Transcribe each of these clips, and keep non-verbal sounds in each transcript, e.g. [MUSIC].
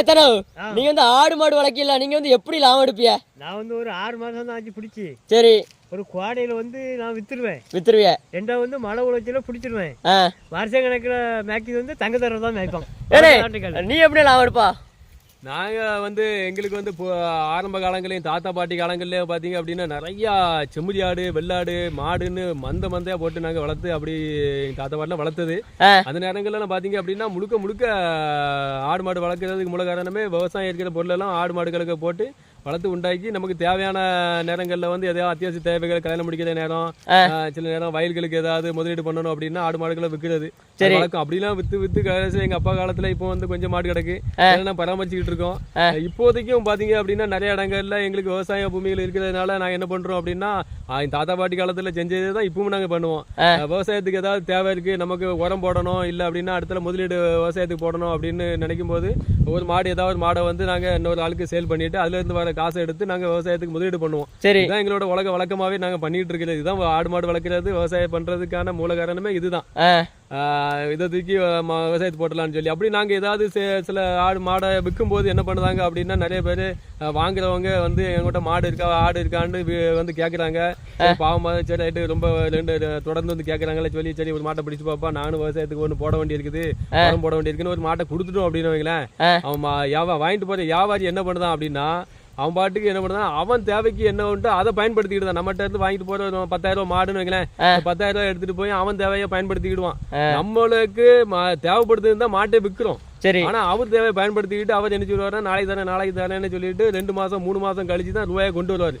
எத்தனை. நீங்க வந்து ஆடு மாடு வளர்க்கல நீங்க வந்து எப்படி லாபம் எடுப்பிய நான் வந்து ஒரு ஆறு மாதம் தான் ஆச்சு பிடிச்சி. சரி. ஒரு குவாடையில் வந்து நான் விற்றுருவேன் வித்துருவிய? ரெண்டாவது வந்து மழை உழைச்சில பிடிச்சிருவேன். வருஷம் கணக்கில் மேய்க்கிறது வந்து தங்க தர தான் நாட்டுக்கால். நீ எப்படி லாபம் எடுப்பா? நாங்கள் வந்து எங்களுக்கு வந்து இப்போ ஆரம்ப காலங்களையும் தாத்தா பாட்டி காலங்கள்லேயே பார்த்தீங்க அப்படின்னா நிறையா செம்மறி ஆடு வெள்ளாடு மாடுன்னு மந்த மந்தையாக போட்டு நாங்கள் வளர்த்து அப்படி எங்கள் தாத்தா பாட்டிலாம் வளர்த்தது. அந்த நேரங்கள்லாம் பார்த்தீங்க அப்படின்னா முழுக்க முழுக்க ஆடு மாடு வளர்க்குறதுக்கு மூல காரணமே விவசாயம் இருக்கிற பொருளெல்லாம் ஆடு மாடுகளுக்கு போட்டு வளர்த்து உண்டாக்கி நமக்கு தேவையான நேரங்களில் வந்து எதாவது அத்தியாவசிய தேவைகள் கல்யாணம் முடிக்கிற நேரம் சில நேரம் வயல்களுக்கு ஏதாவது முதலீடு பண்ணணும் அப்படின்னா ஆடு மாடுகளை விற்கிறது சரி. வழக்கம். அப்படிலாம் வித்து வித்து கடைசி எங்க அப்பா காலத்துல இப்போ வந்து கொஞ்சம் மாடு கிடக்கு. எல்லாம் பராமரிச்சுக்கிட்டு இருக்கோம். இப்போதைக்கும் பாத்தீங்க அப்படின்னா நிறைய இடங்கள்ல எங்களுக்கு விவசாய பூமிகள் இருக்கிறதுனால நாங்க என்ன பண்றோம் அப்படின்னா எங்க தாத்தா பாட்டி காலத்துல செஞ்சதே தான் இப்பவும் நாங்க பண்ணுவோம். விவசாயத்துக்கு ஏதாவது தேவை இருக்கு நமக்கு உரம் போடணும் இல்ல அப்படின்னா அடுத்த முதலீடு விவசாயத்துக்கு போடணும் அப்படின்னு நினைக்கும் போது ஒரு மாடு ஏதாவது ஒரு மாடை வந்து நாங்க இன்னொரு ஆளுக்கு சேல் பண்ணிட்டு அதுல இருந்து வர காசை எடுத்து நாங்க விவசாயத்துக்கு முதலீடு பண்ணுவோம். சரி. எங்களோட உலக வழக்கமாவே நாங்க பண்ணிட்டு இருக்கிறது. இதுதான் ஆடு மாடு வளர்க்கறது விவசாயம் பண்றதுக்கான மூல காரணமே இதுதான் இதை தூக்கி விவசாயத்துக்கு போட்டலாம்னு சொல்லி. அப்படி நாங்கள் ஏதாவது சில ஆடு மாடை விற்கும்போது என்ன பண்ணுறாங்க அப்படின்னா நிறைய பேர் வாங்குறவங்க வந்து எங்கள்கிட்ட மாடு இருக்கா ஆடு இருக்கான்னு வந்து கேட்குறாங்க பாவமாக சரி ரைட்டு ரொம்ப ரெண்டு தொடர்ந்து வந்து கேட்குறாங்களே சொல்லி சரி ஒரு மாட்டை பிடிச்சு பாப்பா நானும் விவசாயத்துக்கு ஒன்று போட வேண்டி இருக்குது போட வேண்டி இருக்குன்னு ஒரு மாட்டை கொடுத்துட்டோம் அப்படின்னு வைங்களேன். அவன் வியாபா வாங்கிட்டு போகிற வியாபாரி என்ன பண்ணுதான் அப்படின்னா அவன் பாட்டுக்கு என்ன பண்ணுறான்? அவன் தேவைக்கு என்ன உண்டு அதை பயன்படுத்திக்கிட்டு தான். நம்மகிட்ட இருந்து வாங்கிட்டு போற ஒரு பத்தாயிரம் ரூபாய் மாடுன்னு வைங்களேன். பத்தாயிரம் ரூபாய் எடுத்துட்டு போய் அவன் தேவையை பயன்படுத்திக்கிடுவான். நம்மளுக்கு ம- தேவைப்படுது தான் மாட்டை விற்கிறோம். சரி. ஆனா அவர் தேவையை பயன்படுத்திக்கிட்டு அவர் என்ன சொல்லுவாருன்னா நாளைக்கு தானே நாளைக்கு தானேன்னு சொல்லிட்டு ரெண்டு மாசம் மூணு மாசம் கழிச்சு தான் ரூபாயை கொண்டு வருவாரு.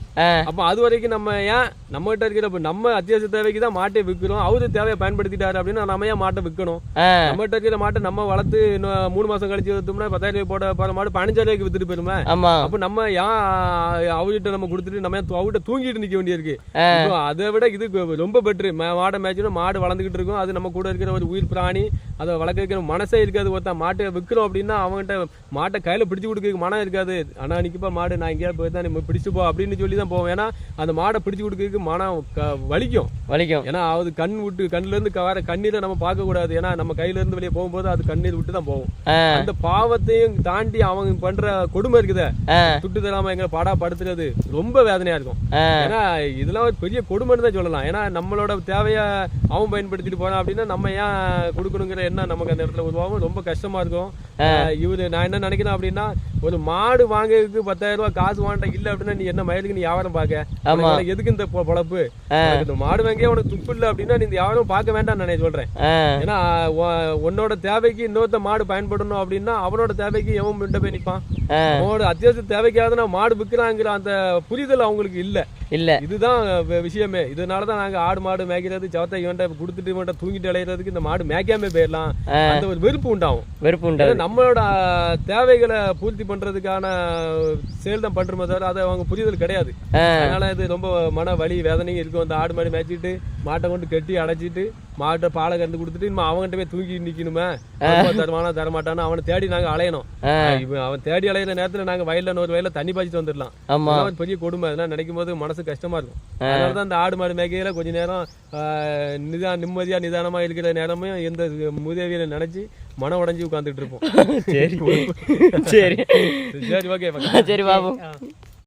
அப்ப அது வரைக்கும் நம்ம ஏன் நம்ம கிட்ட இருக்கிற நம்ம அத்தியாவசிய தேவைக்கு தான் மாட்டை விற்கிறோம். அவரு தேவையை பயன்படுத்திட்டாரு அப்படின்னா நம்ம ஏன் மாட்டை விற்கணும்? நம்ம கிட்ட இருக்கிற மாட்டை நம்ம வளர்த்து இன்னும் மூணு மாசம் கழிச்சு வித்தோம்னா பத்தாயிரம் ரூபாய் போட போற மாடு பதினஞ்சாயிரம் ரூபாய்க்கு வித்துட்டு போயிருமே. அப்ப நம்ம ஏன் அவர்கிட்ட நம்ம கொடுத்துட்டு நம்ம அவர்கிட்ட தூங்கிட்டு நிக்க வேண்டியிருக்கு? அதை விட இது ரொம்ப பெட்ரு. மாடை மேய்ச்சணும் மாடு வளர்ந்துகிட்டு இருக்கும். அது நம்ம கூட இருக்கிற ஒரு உயிர் பிராணி அதை வளர்க்க வைக்கிற மனசே இருக்காது ஒருத்தன். மாட்டை விற்கிறோம் அப்படின்னா அவங்ககிட்ட மாட்டை கையில பிடிச்சு கொடுக்க மனம் இருக்காது. ஆனா நிக்கப்பா மாடு நான் எங்கேயா போய் தான் நீ பிடிச்சு போ அப்படின்னு சொல்லி தான் போவோம். ஏன்னா அந்த மாடை பிடிச்சு கொடுக்கறதுக்கு மனம் க- வலிக்கும். வலிக்கும். ஏன்னா அது கண் விட்டு கண்ணுல இருந்து க- வர கண்ணீரை நம்ம பார்க்க கூடாது ஏன்னா நம்ம கையில இருந்து வெளியே போகும்போது அது கண்ணீர் விட்டு தான் போகும். அந்த பாவத்தையும் தாண்டி அவங்க பண்ற கொடுமை இருக்குதே. துட்டு தராம எங்களை பாடா படுத்துறது ரொம்ப வேதனையா இருக்கும். ஏன்னா இதெல்லாம் ஒரு பெரிய கொடுமைன்னு தான் சொல்லலாம். ஏன்னா நம்மளோட தேவையை அவன் பயன்படுத்திட்டு போறான் அப்படின்னா நம்ம ஏன் கொடுக்கணுங்கிற எண்ணம் நமக்கு அந்த இடத்துல உருவாகும். ரொம்ப கஷ்டமா இருக்கும். mundo இவரு நான் என்ன நினைக்கிறேன் அப்படின்னா ஒரு மாடு வாங்குறதுக்கு பத்தாயிரம் ரூபாய் காசு வாங்கிட்ட இல்ல அப்படின்னா நீ என்ன மயிலுக்கு நீ வியாபாரம். உனக்கு எதுக்கு இந்த பொழப்பு? இந்த மாடு வாங்கிய உனக்கு துப்பு இல்லை அப்படின்னா நீ இந்த வியாபாரம் பார்க்க வேண்டாம் நான் சொல்றேன். ஏன்னா உன்- உன்னோட தேவைக்கு இன்னொருத்த மாடு பயன்படணும் அப்படின்னா அவனோட தேவைக்கு எவன் முன்ன போய் நிப்பான்? அவனோட அத்தியாவசிய தேவைக்காக நான் மாடு விற்கிறாங்கிற அந்த புரிதல் அவங்களுக்கு இல்ல. இல்ல. இதுதான் விஷயமே. இதனால தான் நாங்க ஆடு மாடு மேய்க்கிறது சவத்தை இவன்ட்ட கொடுத்துட்டு இவன்ட்ட தூங்கிட்டு அலையிறதுக்கு இந்த மாடு மேய்க்காம போயிடலாம். அந்த ஒரு வெறுப்பு உண்டாகும். வெறுப்பு உண்டாது நம்மளோட தேவைகளை பூர்த்தி பண்றதுக்கான செயல் தான் பண்றோமே தவிர அதை அவங்க புரிதல் கிடையாது. அதனால இது ரொம்ப மன வலி வேதனையும் இருக்கும் அந்த ஆடு மாடு மேய்ச்சிட்டு மாட்டை கொண்டு கட்டி அடைச்சிட்டு மாட்டை பாலை கறந்து கொடுத்துட்டு இனிமே அவன்கிட்ட போய் தூக்கி நிக்கணுமே. அவன் தருவானா தரமாட்டானா அவனை தேடி நாங்க அலையணும். அவன் தேடி அலையிற நேரத்துல நாங்க வயல்ல ஒரு வயல்ல தண்ணி பாய்ச்சிட்டு வந்துடலாம். பெரிய கொடுமை அதெல்லாம் நினைக்கும் போது மனசு கஷ்டமா இருக்கும். அதனால தான் அந்த ஆடு மாடு மேய்க்கையில கொஞ்ச நேரம் நிதா நிம்மதியா நிதானமா இருக்கிற நேரமும் எந்த முதவியில நினைச்சு மனம் உடைஞ்சு உட்கார்ந்துட்டு இருப்போம். சரி. [LAUGHS] சரி. சரி ஓகே சரி பாபு.